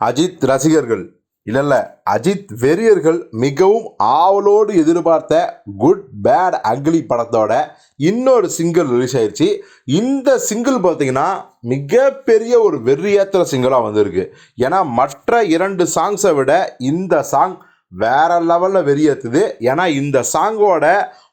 அஜித் ரசிகர்கள். இல்லைல்ல அஜித் வெறியர்கள் மிகவும் ஆவலோடு எதிர்பார்த்த குட் பேட் அக்லி படத்தோட இன்னொரு சிங்கிள் ரிலீஸ் ஆயிடுச்சு இந்த சிங்கிள் பார்த்தீங்கன்னா மிகப்பெரிய ஒரு வெறியேற்ற சிங்கிளாக வந்திருக்கு. ஏன்னா மற்ற இரண்டு சாங்ஸை விட இந்த சாங் வேற லெவலில் வெறியேற்றுது ஏன்னா இந்த சாங்கோட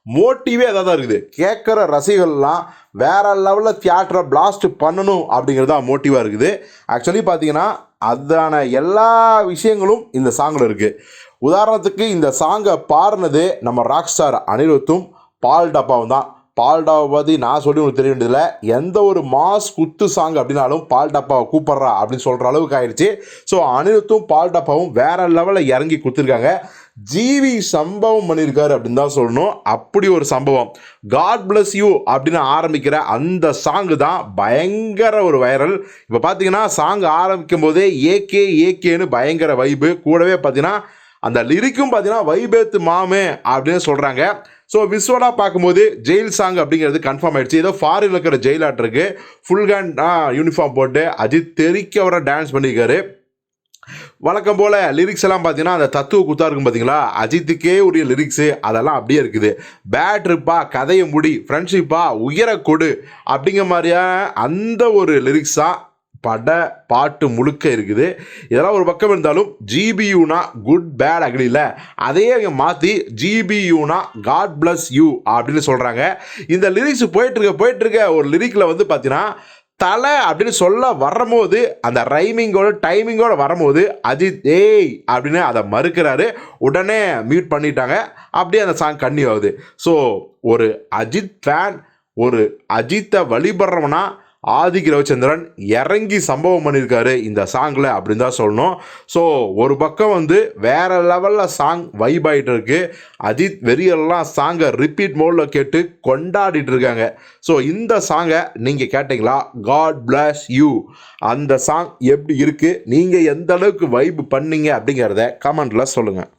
மோட்டிவே அதாக தான் இருக்குது. கேட்குற ரசிகர்கள்லாம் வேற லெவலில் தியேட்டரை பிளாஸ்ட் பண்ணணும் அப்படிங்கிறது தான் மோட்டிவாக இருக்குது. ஆக்சுவலி பார்த்தீங்கன்னா அதான எல்லா விஷயங்களும் இந்த சாங்கில் இருக்குது உதாரணத்துக்கு இந்த சாங்கை பாடினது நம்ம ராக் ஸ்டார் அனிருத்தும் பால் டப்பாவும் தான். பால் டப்பாவை பற்றி நான் சொல்லி உங்களுக்கு தெரிய வேண்டியதில்ல. எந்த ஒரு மாஸ் குத்து சாங் அப்படின்னாலும் பால் டப்பாவை கூப்பிட்றா அப்படின்னு சொல்கிற அளவுக்கு ஆயிடுச்சு ஸோ அனிருத்தும் பால் டப்பாவும் வேறு லெவலில் இறங்கி கொடுத்துருக்காங்க ஜிவி சம்பவம் பண்ணியிருக்காரு அப்படின்னு தான் சொல்லணும். அப்படி ஒரு சம்பவம். காட் பிளஸ் யூ அப்படின்னு ஆரம்பிக்கிற அந்த சாங்கு தான் பயங்கர ஒரு வைரல் இப்போ பார்த்தீங்கன்னா சாங் ஆரம்பிக்கும் போதே ஏகே ஏகேன்னு பயங்கர வைபு கூடவே பார்த்தீங்கன்னா அந்த லிரிக்கும் பார்த்தீங்கன்னா வைபேத்து மாமே அப்படின்னு சொல்கிறாங்க ஸோ விஸ்வலாக பார்க்கும்போது ஜெயில் சாங் அப்படிங்கிறது கன்ஃபார்ம் ஆயிடுச்சு. ஏதோ ஃபாரில் இருக்கிற ஜெயில் ஆட்ருக்கு ஃபுல் ஹேண்ட் யூனிஃபார்ம் போட்டு அஜித் தெறிக்க வர டான்ஸ் பண்ணியிருக்காரு. வழக்கம் போல் லிரிக்ஸ் எல்லாம் பார்த்தீங்கன்னா அந்த தத்துவ குத்தா இருக்கும் பார்த்தீங்களா அஜித்துக்கே உரிய லிரிக்ஸு அதெல்லாம் அப்படியே இருக்குது. பேட்ருப்பா கதையை முடி ஃப்ரெண்ட்ஷிப்பா உயர கொடு அப்படிங்கிற மாதிரியான அந்த ஒரு லிரிக்ஸ் தான் பட பாட்டு முழுக்க இருக்குது. இதெல்லாம் ஒரு பக்கம் இருந்தாலும் ஜிபியூனா குட் பேட் அகலியில் அதையே அவங்க மாற்றி ஜிபியூனா காட் பிளஸ் யூ அப்படின்னு சொல்கிறாங்க இந்த லிரிக்ஸ் போயிட்டுருக்க போயிட்டுருக்க ஒரு லிரிக்கில் வந்து பார்த்தீங்கன்னா தலை அப்படின்னு சொல்ல வரும்போது அந்த ரைமிங்கோட டைமிங்கோட வரும்போது அஜித் ஏய் அப்படின்னு அதை மறுக்கிறாரு. உடனே மியூட் பண்ணிட்டாங்க. அப்படியே அந்த சாங் கன்னியூ ஆகுது. ஸோ ஒரு அஜித் ஃபேன் ஒரு அஜித்தை வழிபடுறவனா ஆதிக் ரவிச்சந்திரன் இறங்கி சம்பவம் பண்ணியிருக்காரு இந்த சாங்கில் அப்படின்னு தான் சொல்லணும். ஸோ ஒரு பக்கம் வந்து வேறு லெவலில் சாங் வைப் ஆகிட்டு இருக்கு. அஜித் வெறியெல்லாம் சாங்கை ரிப்பீட் மோடில் கேட்டு கொண்டாடிட்டு இருக்காங்க. ஸோ இந்த சாங்கை நீங்கள் கேட்டிங்களா? காட் பிளாஸ் யூ அந்த சாங் எப்படி இருக்குது நீங்கள் எந்த அளவுக்கு வைப் பண்ணீங்க அப்படிங்கிறத கமெண்ட்டில் சொல்லுங்கள்